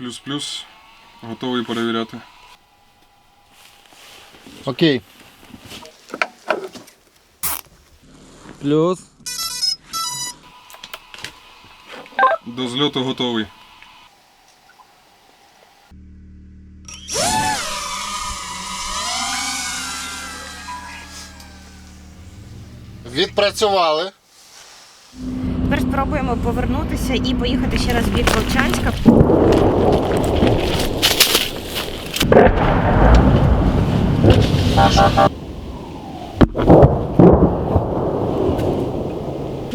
Плюс-плюс. Готовий перевіряти. Окей. Плюс. До зльоту готовий. Відпрацювали. Спробуємо повернутися і поїхати ще раз в бік Вовчанська.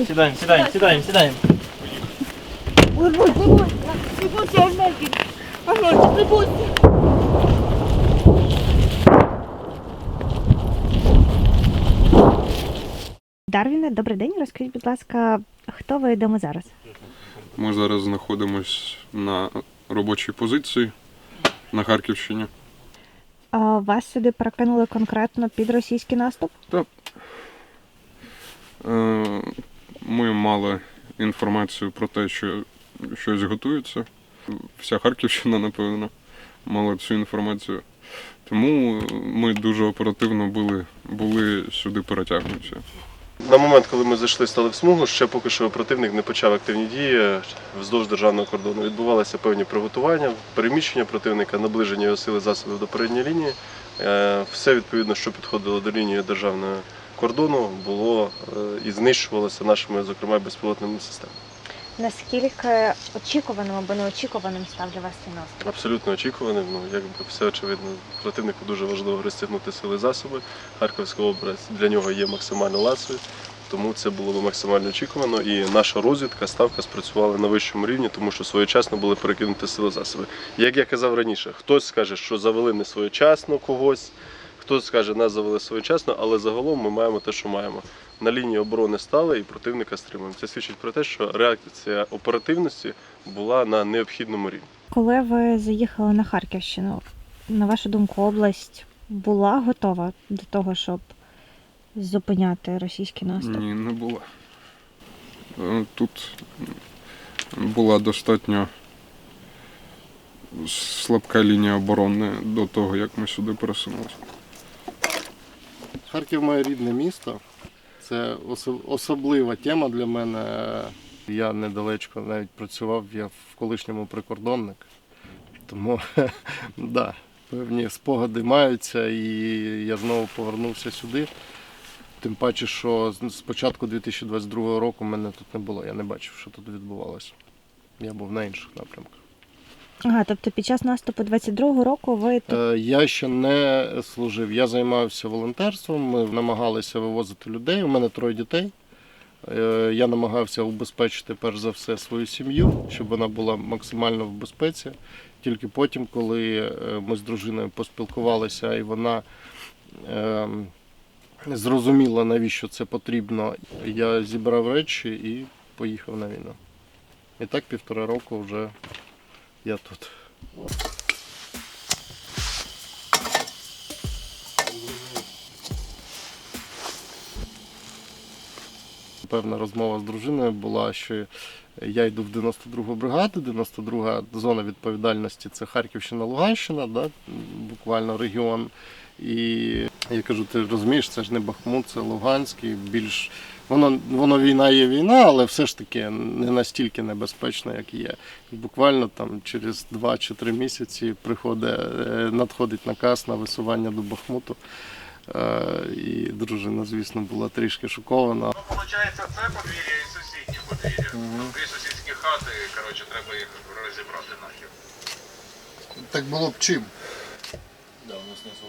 Сідаємо, сідаємо, сідаємо, сідаємо. Дарвіне, добрий день. Розкажіть, будь ласка, хто ви і де ми зараз? Ми зараз знаходимось на робочій позиції на Харківщині. А, вас сюди перекинули конкретно під російський наступ? Е, Ми мали інформацію про те, що щось готується. Вся Харківщина, напевно, мала цю інформацію. Тому ми дуже оперативно були, були сюди перетягнуті. На момент, коли ми зайшли, стали в смугу, ще поки що противник не почав активні дії вздовж державного кордону. Відбувалися певні приготування, переміщення противника, наближення його сили засобів до передньої лінії. Е, Все відповідно, що підходило до лінії державного кордону, було е, і знищувалося нашими, зокрема, безпілотними системами. Наскільки очікуваним або неочікуваним став для вас цей наступ? Абсолютно очікуваним. Ну якби все очевидно. Противнику дуже важливо розтягнути сили засоби. Харківська область для нього є максимально ласою, тому це було б максимально очікувано. І наша розвідка, ставка спрацювала на вищому рівні, тому що своєчасно були перекинуті сили засоби. Як я казав раніше, хтось скаже, що завели не своєчасно когось. Хтось скаже, нас завели своєчасно, але загалом ми маємо те, що маємо. На лінії оборони стали і противника стримуємо. Це свідчить про те, що реакція оперативності була на необхідному рівні. Коли ви заїхали на Харківщину, на вашу думку, область була готова до того, щоб зупиняти російський наступ? Ні, не було. Е, Тут була достатньо слабка лінія оборони до того, як ми сюди пересунулися. Харків моє рідне місто. Це особлива тема для мене. Я недалечко навіть працював, я в колишньому прикордонник. Тому да, певні спогади маються, і я знову повернувся сюди. Тим паче, що з початку 2022 року мене тут не було. Я не бачив, що тут відбувалося. Я був на інших напрямках. Ага, тобто під час наступу 22-го року ви тут Е, Я ще не служив. Я займався волонтерством. Ми намагалися вивозити людей. У мене троє дітей. Е, Я намагався убезпечити перш за все свою сім'ю, щоб вона була максимально в безпеці. Тільки потім, коли е, ми з дружиною поспілкувалися, і вона ем, зрозуміла, навіщо це потрібно, я зібрав речі і поїхав на війну. І так півтора року вже я тут. Певна розмова з дружиною була, що я йду в 92-гу бригаду, 92-га зона відповідальності це Харківщина, Луганщина, да? буквально регіон. І я кажу, ти розумієш, це ж не Бахмут, це Луганський, більш воно, воно війна є війна, але все ж таки не настільки небезпечно, як є. І буквально там через 2 чи 3 місяці приходить, е, надходить наказ на висування до Бахмуту. Е, І дружина, звісно, була трішки шокована. Ну, Получається, це подвір'я і сусіднє подвір'я. Дві сусідські хати, коротше, треба їх розібрати нахер. Так було б чим?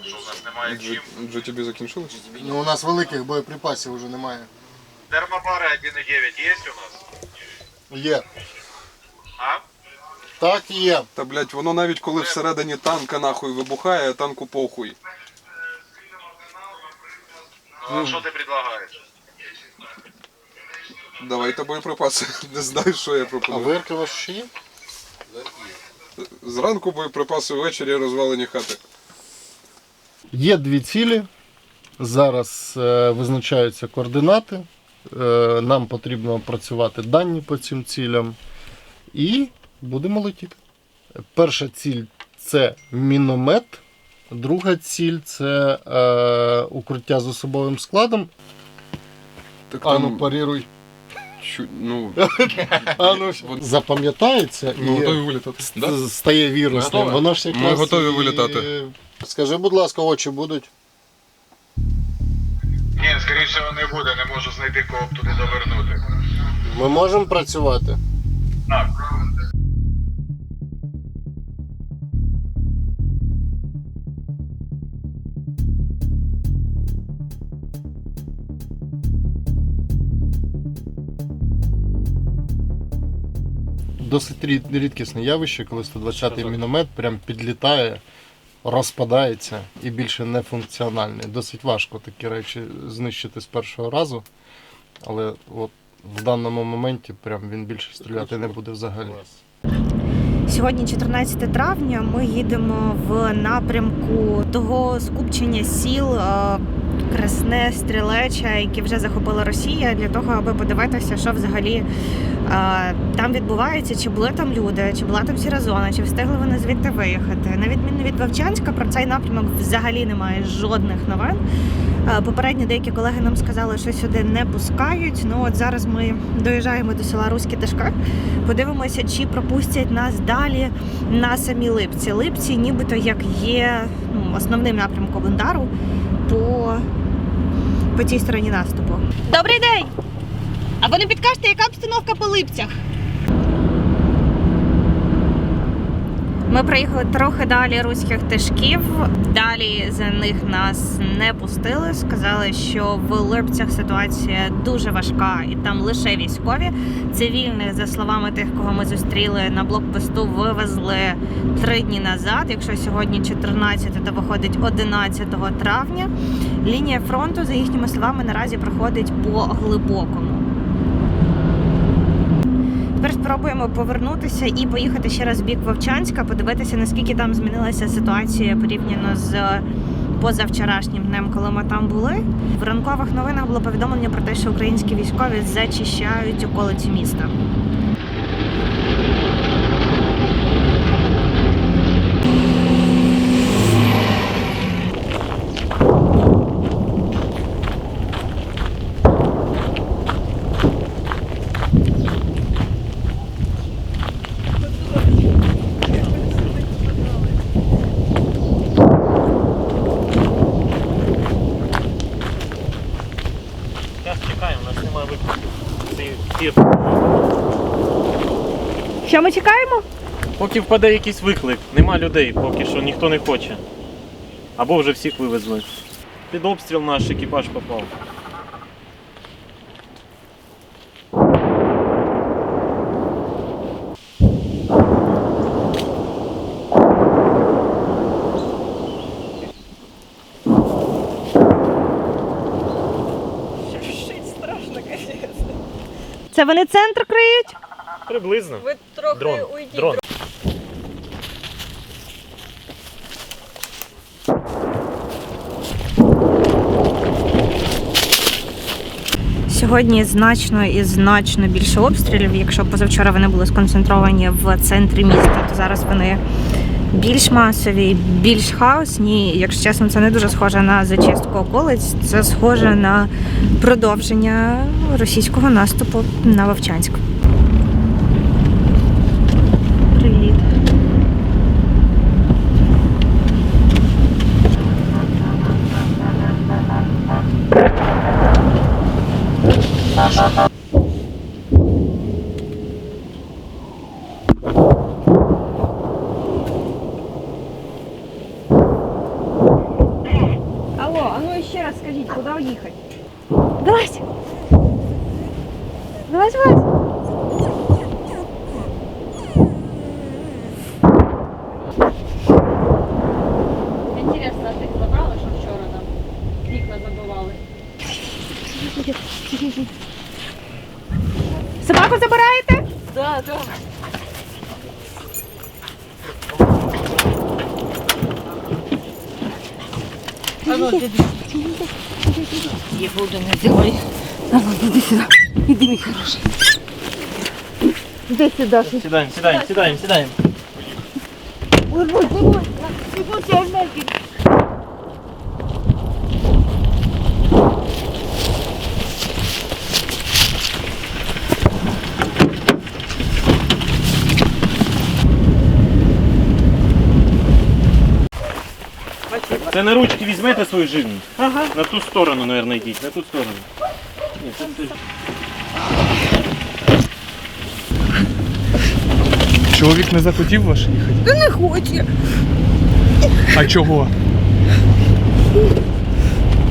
Що в нас немає чим. Вже тобі закінчилось? Ну, у нас великих боєприпасів вже немає. Термобари 1,9 є у нас? Є. А? Так, є. Та блять, воно навіть коли всередині танка нахуй вибухає, а танку похуй. Ну, а що ти предлагаєш? Давайте боєприпаси. Не знаю, що я А пропоную. вирки у вас ще є? Зранку боєприпаси, ввечері розвалені хати. Є дві цілі. Зараз е, визначаються координати. Е, нам потрібно опрацювати дані по цим цілям. І будемо летіти. Перша ціль це міномет, друга ціль це е, укриття з особовим складом. Так Ану, там, паріруй. чу- ну, Ану, запам'ятається ми і готові вилітати. ст- стає вірусним. Готові? Воно ж Ми якраз готові і- вилітати. Скажи, будь ласка, очі будуть. Ні, скоріше всього не буде, не можу знайти кого б туди довернути. Ми можемо працювати. Так. Досить рід- рідкісне явище, коли 120-й міномет прям підлітає, розпадається і більше не функціональний. Досить важко такі речі знищити з першого разу. Але от в даному моменті прям він більше стріляти не буде взагалі. Сьогодні, 14 травня, ми їдемо в напрямку того скупчення сіл е, Красне, Стрілеча, які вже захопила Росія, для того, аби подивитися, що взагалі там відбувається, чи були там люди, чи була там сіра зона, чи встигли вони звідти виїхати. На відміну від Вовчанська, про цей напрямок взагалі немає жодних новин. Попередні деякі колеги нам сказали, що сюди не пускають. Ну от зараз ми доїжджаємо до села Руські Тишка. Подивимося, чи пропустять нас далі на самі липці. Липці, нібито як є ну, основним напрямком удару по, по цій стороні наступу. Добрий день! А ви не підкажете, яка обстановка по липцях? Ми приїхали трохи далі руських тишків. Далі за них нас не пустили. Сказали, що в Липцях ситуація дуже важка, і там лише військові. Цивільних, за словами тих, кого ми зустріли на блокпосту, вивезли три дні назад. Якщо сьогодні 14, то виходить 11 травня. Лінія фронту, за їхніми словами, наразі проходить по глибокому. Тепер спробуємо повернутися і поїхати ще раз в бік Вовчанська, подивитися, наскільки там змінилася ситуація порівняно з позавчорашнім днем, коли ми там були. В ранкових новинах було повідомлення про те, що українські військові зачищають околиці міста. Зараз чекаємо, у нас немає викликів. Цей ефір. Що ми чекаємо? Поки впаде якийсь виклик, нема людей, поки що ніхто не хоче. Або вже всіх вивезли. Під обстріл наш екіпаж попав. Це вони центр криють? Приблизно. Ви трохи Дрон. уйдіть. Дрон. Сьогодні значно і значно більше обстрілів. Якщо позавчора вони були сконцентровані в центрі міста, то зараз вони більш масові, більш хаосні. Якщо чесно, це не дуже схоже на зачистку околиць. Це схоже на продовження російського наступу на Вовчанськ. Привіт. Алло, а ну ще раз скажіть, куди їхати? Вилазь! Вилазь, вилазь! Інтересно, а тих забрали, що вчора там вікна забивали. Собаку забираєте? Так, так. буду не сделай. Давай, иди сюда. Иди, мой хороший. Иди сюда. Сідаємо, сідаємо, сідаємо, сідаємо. Це на ручки візьмете свою живність. Ага. На ту сторону, мабуть, йдіть, на ту сторону. Ні, це... Чоловік не захотів ваш їхати? Та не хоче. А чого?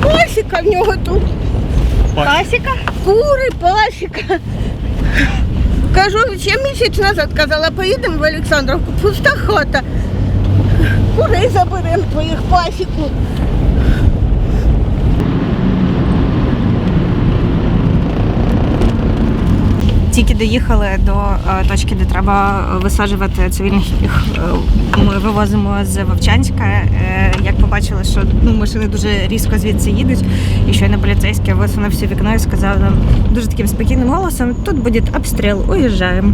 Пасіка в нього тут. Пасіка? Кури, пасіка. Кажу, ще місяць назад казала, поїдемо в Олександровку, пуста хата. Курей заберемо твоїх пасіку. Тільки доїхали до е, точки, де треба висаджувати цивільних. е, Ми вивозимо з Вовчанська. Е, Як побачили, що ну, машини дуже різко звідси їдуть, і щойно поліцейський висунувся вікно і сказав нам дуже таким спокійним голосом: тут буде обстріл, уїжджаємо.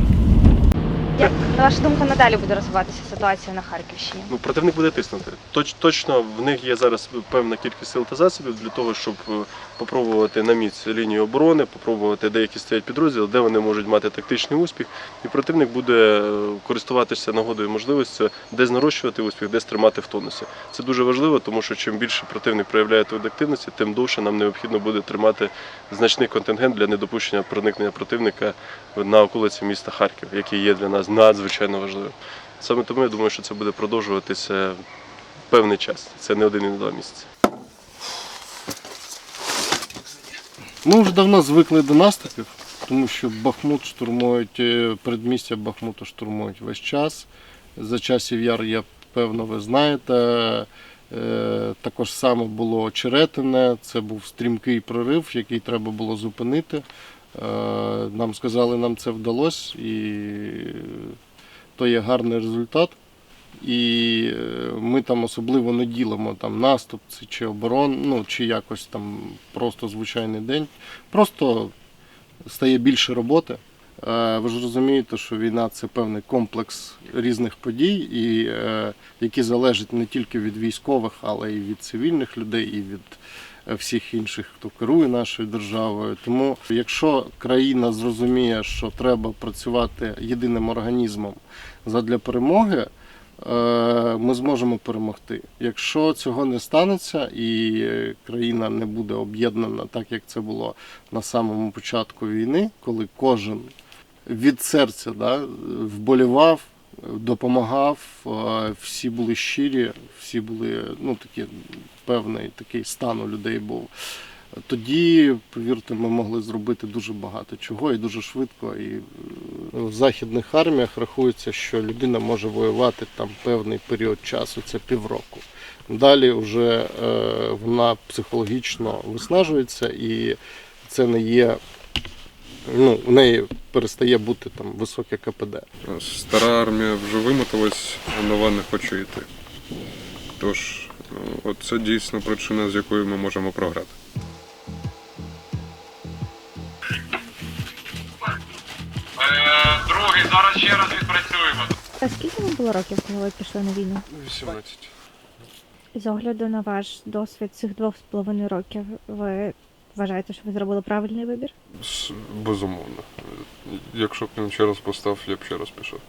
Як на вашу думку, надалі буде розвиватися ситуація на Харківщині? Ну, противник буде тиснути. Точ, точно в них є зараз певна кількість сил та засобів для того, щоб е, попробувати на міць лінію оборони, попробувати деякі стоять підрозділи, де вони можуть мати тактичний успіх. І противник буде е, користуватися нагодою можливістю десь нарощувати успіх, десь тримати в тонусі. Це дуже важливо, тому що чим більше противник проявляє тут активності, тим довше нам необхідно буде тримати значний контингент для недопущення проникнення противника на околиці міста Харків, який є для нас надзвичайно важливим. Саме тому я думаю, що це буде продовжуватися певний час. Це не один і не два місяці. Ми вже давно звикли до наступів, тому що Бахмут штурмують, е, передмістя Бахмуту штурмують весь час. За часів яр, я певно, ви знаєте. Е, Також саме було очеретине, це був стрімкий прорив, який треба було зупинити. Е, Нам сказали, нам це вдалося, і то є гарний результат. І е, ми там особливо не ділимо там наступ чи оборон, ну чи якось там просто звичайний день. Просто стає більше роботи. Е, Ви ж розумієте, що війна це певний комплекс різних подій, і, е, які залежать не тільки від військових, але й від цивільних людей, і від всіх інших, хто керує нашою державою. Тому, якщо країна зрозуміє, що треба працювати єдиним організмом задля перемоги, ми зможемо перемогти. Якщо цього не станеться і е, країна не буде об'єднана так, як це було на самому початку війни, коли кожен від серця да, вболівав, допомагав, е, всі були щирі, всі були ну такі певний такий стан у людей був. Тоді, повірте, ми могли зробити дуже багато чого і дуже швидко. І е, в західних арміях рахується, що людина може воювати там певний період часу, це півроку. Далі вже е, вона психологічно виснажується і це не є. Ну, у неї перестає бути там високе КПД. Стара армія вже вимоталась, а нова не хоче йти. Тож, е, це дійсно причина, з якою ми можемо програти. Ще раз відпрацюємо. А скільки вам було років, коли ви пішли на війну? 18. З огляду на ваш досвід цих двох з половиною років, ви вважаєте, що ви зробили правильний вибір? С- Безумовно. Якщо б він ще раз постав, я б ще раз пішов.